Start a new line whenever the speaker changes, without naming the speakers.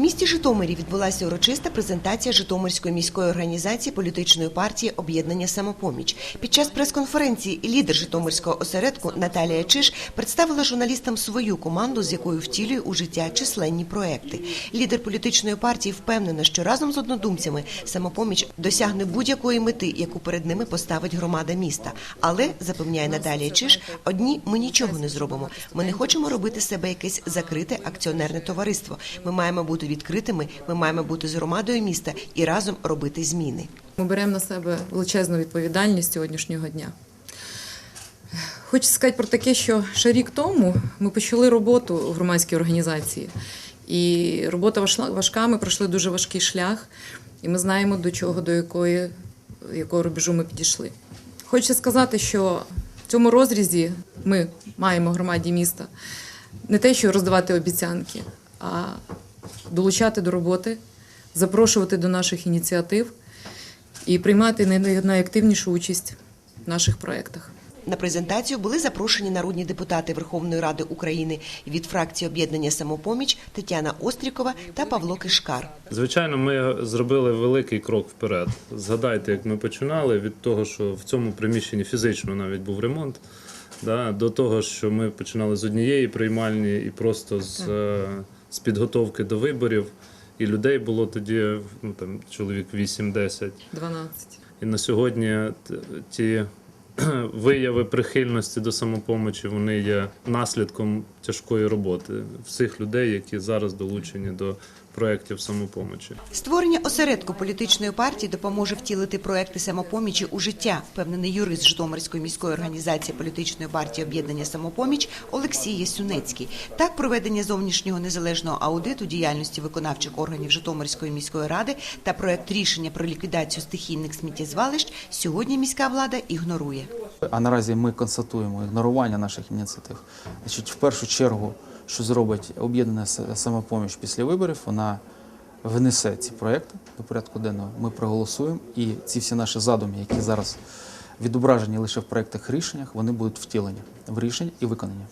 Місті Житомирі відбулася урочиста презентація Житомирської міської організації політичної партії Об'єднання Самопоміч. Під час прес-конференції лідер Житомирського осередку Наталія Чиш представила журналістам свою команду, з якою втілює у життя численні проекти. Лідер політичної партії впевнена, що разом з однодумцями самопоміч досягне будь-якої мети, яку перед ними поставить громада міста. Але запевняє Наталія Чиш, одні ми нічого не зробимо. Ми не хочемо робити себе якесь закрите акціонерне товариство. Ми маємо бути відкритими. Ми маємо бути з громадою міста і разом робити зміни.
Ми беремо на себе величезну відповідальність сьогоднішнього дня. Хочу сказати про таке, що ще рік тому ми почали роботу в громадській організації. І робота важка, ми пройшли дуже важкий шлях, і ми знаємо, до чого, до якої, якого рубежу ми підійшли. Хочу сказати, що в цьому розрізі ми маємо громаді міста не те, що роздавати обіцянки, а долучати до роботи, запрошувати до наших ініціатив і приймати найактивнішу участь в наших проєктах.
На презентацію були запрошені народні депутати Верховної Ради України від фракції об'єднання Самопоміч Тетяна Острікова та Павло Кишкар.
Звичайно, ми зробили великий крок вперед. Згадайте, як ми починали від того, що в цьому приміщенні фізично навіть був ремонт, да, до того, що ми починали з однієї приймальні і просто з, е, з підготовки до виборів. І людей було тоді ну, там, чоловік 8-10.
12.
І на сьогодні ті вияви прихильності до самопомочі вони є наслідком тяжкої роботи всіх людей, які зараз долучені до проєктів самопомочі.
Створення осередку політичної партії допоможе втілити проекти самопомічі у життя, впевнений юрист Житомирської міської організації політичної партії об'єднання самопоміч Олексій Ясюнецький. Так, проведення зовнішнього незалежного аудиту діяльності виконавчих органів Житомирської міської ради та проект рішення про ліквідацію стихійних сміттєзвалищ сьогодні міська влада ігнорує.
А наразі ми констатуємо ігнорування наших ініціатив. Значить, в першу чергу, що зробить об'єднана самопоміч після виборів, вона внесе ці проекти до порядку денного. Ми проголосуємо, і ці всі наші задуми, які зараз відображені лише в проектах рішеннях, вони будуть втілені в рішення і виконані.